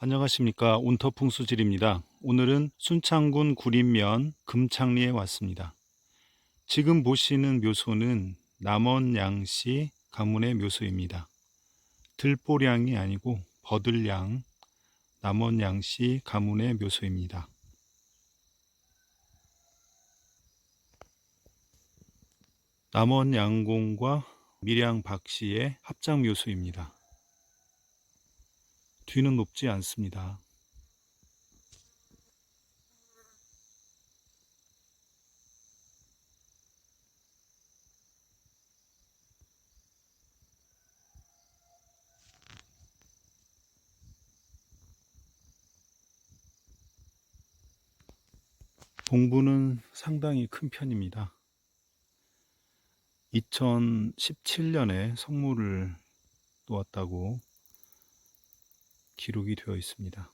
안녕하십니까 온터풍 수질입니다. 오늘은 순창군 구림면 금창리에 왔습니다. 지금 보시는 묘소는 남원양씨 가문의 묘소입니다. 들보량이 아니고 버들량 남원양씨 가문의 묘소입니다. 남원양공과 밀양 박씨의 합작 묘소입니다. 뒤는 높지 않습니다. 봉부는 상당히 큰 편입니다. 2017년에 성물을 놓았다고 기록이 되어 있습니다.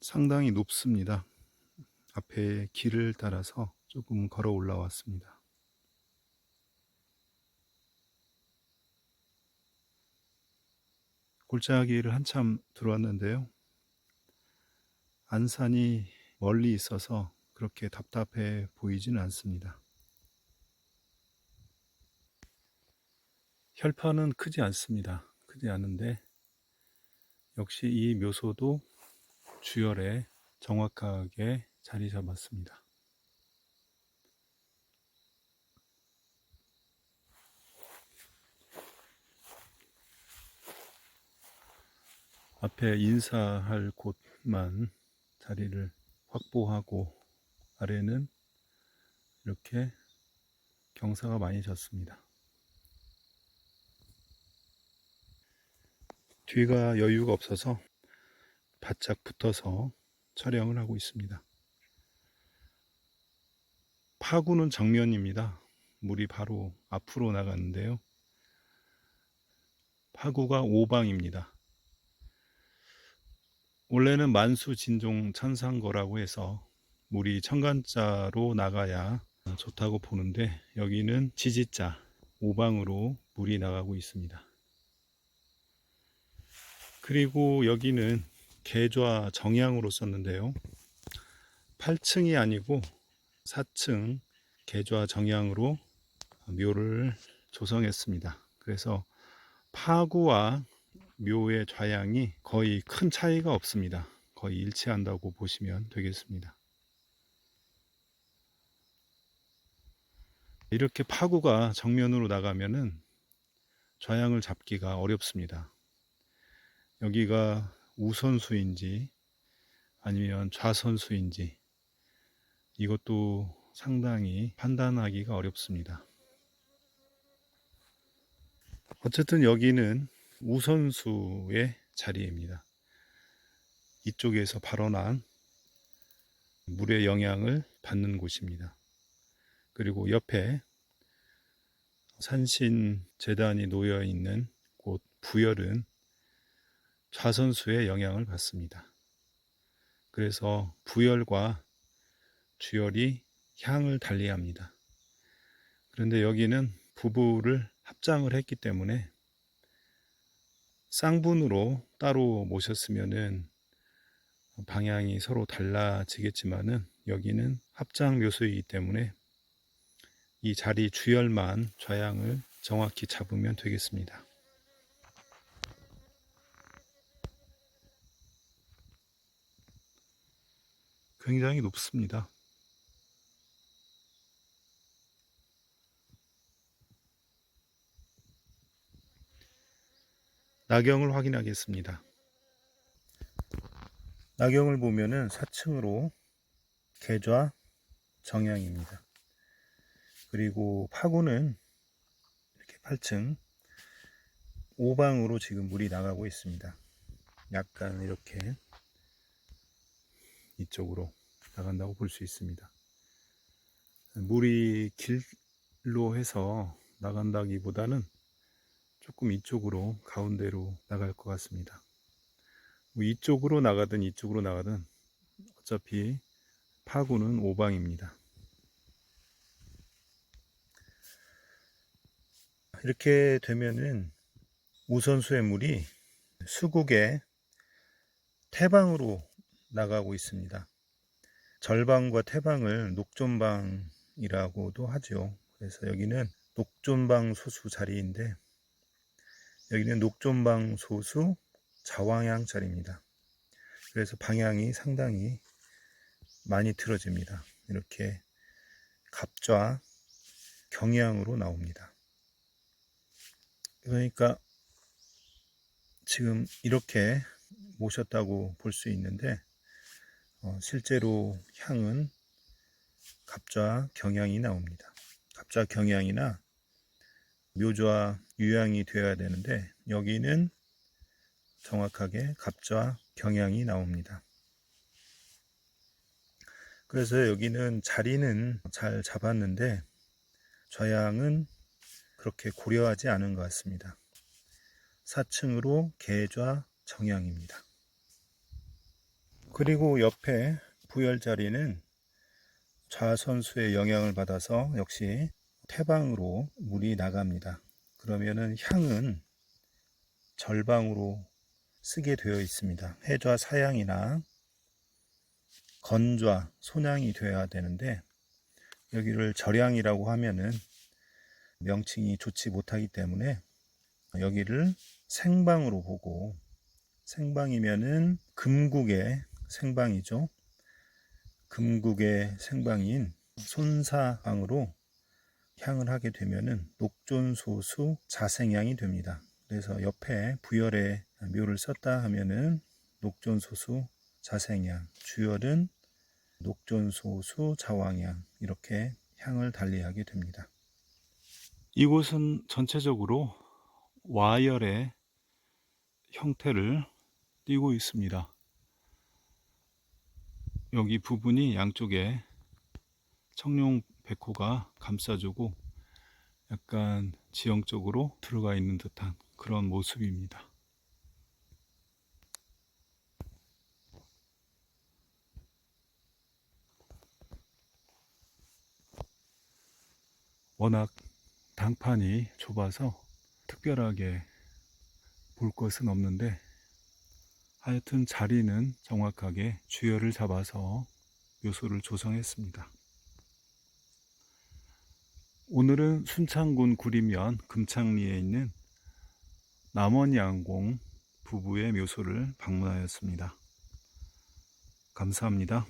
상당히 높습니다. 앞에 길을 따라서 조금 걸어 올라왔습니다. 골짜기를 한참 들어왔는데요. 안산이 멀리 있어서 그렇게 답답해 보이지는 않습니다. 혈파는 크지 않습니다. 크지 않은데 역시 이 묘소도 주열에 정확하게 자리 잡았습니다. 앞에 인사할 곳만 자리를 확보하고 아래는 이렇게 경사가 많이 졌습니다. 뒤가 여유가 없어서 바짝 붙어서 촬영을 하고 있습니다. 파구는 정면입니다. 물이 바로 앞으로 나가는데요. 파구가 오방입니다. 원래는 만수 진종 천상거라고 해서 물이 천간자로 나가야 좋다고 보는데 여기는 지지자 오방으로 물이 나가고 있습니다. 그리고 여기는 계좌 정향으로 썼는데요. 8층이 아니고 4층 계좌 정향으로 묘를 조성했습니다. 그래서 파구와 묘의 좌양이 거의 큰 차이가 없습니다. 거의 일치한다고 보시면 되겠습니다. 이렇게 파구가 정면으로 나가면은 좌양을 잡기가 어렵습니다. 여기가 우선수인지 아니면 좌선수인지 이것도 상당히 판단하기가 어렵습니다. 어쨌든 여기는 우선수의 자리입니다. 이쪽에서 발원한 물의 영향을 받는 곳입니다. 그리고 옆에 산신 재단이 놓여 있는 곳 부열은 좌선수의 영향을 받습니다. 그래서 부열과 주열이 향을 달리합니다. 그런데 여기는 부부를 합장을 했기 때문에 쌍분으로 따로 모셨으면은 방향이 서로 달라지겠지만은 여기는 합장 묘소이기 때문에 이 자리 주열만 좌양을 정확히 잡으면 되겠습니다. 굉장히 높습니다. 나경을 확인하겠습니다. 나경을 보면은 4층으로 계좌 정향입니다. 그리고 파고는 이렇게 8층 오방으로 지금 물이 나가고 있습니다. 약간 이렇게 이쪽으로 나간다고 볼 수 있습니다. 물이 길로 해서 나간다기보다는 조금 이쪽으로 가운데로 나갈 것 같습니다. 뭐 이쪽으로 나가든 이쪽으로 나가든 어차피 파구는 오방입니다. 이렇게 되면은 우선수의 물이 수국의 태방으로 나가고 있습니다. 절방과 태방을 녹존방이라고도 하죠. 그래서 여기는 녹존방 소수 자리인데 여기는 녹존방 소수 좌방향 자리입니다. 그래서 방향이 상당히 많이 틀어집니다. 이렇게 갑좌 경향으로 나옵니다. 그러니까 지금 이렇게 모셨다고 볼 수 있는데 어, 실제로 향은 갑좌 경향이 나옵니다. 갑좌 경향이나 묘좌 유향이 되어야 되는데 여기는 정확하게 갑좌 경향이 나옵니다. 그래서 여기는 자리는 잘 잡았는데 좌향은 그렇게 고려하지 않은 것 같습니다. 4층으로 계좌 정향입니다. 그리고 옆에 부열 자리는 좌선수의 영향을 받아서 역시 태방으로 물이 나갑니다. 그러면은 향은 절방으로 쓰게 되어 있습니다. 해좌 사향이나 건좌 손향이 되어야 되는데 여기를 절향이라고 하면은 명칭이 좋지 못하기 때문에 여기를 생방으로 보고 생방이면은 금국의 생방이죠. 금국의 생방인 손사방으로 향을 하게 되면은 녹존소수 자생향이 됩니다. 그래서 옆에 부열의 묘를 썼다 하면은 녹존소수 자생향, 주열은 녹존소수 자왕향 이렇게 향을 달리하게 됩니다. 이곳은 전체적으로 와열의 형태를 띠고 있습니다. 여기 부분이 양쪽에 청룡 백호가 감싸주고 약간 지형적으로 들어가 있는 듯한 그런 모습입니다. 워낙 당판이 좁아서 특별하게 볼 것은 없는데 하여튼 자리는 정확하게 주열을 잡아서 묘소를 조성했습니다. 오늘은 순창군 구리면 금창리에 있는 남원양공 부부의 묘소를 방문하였습니다. 감사합니다.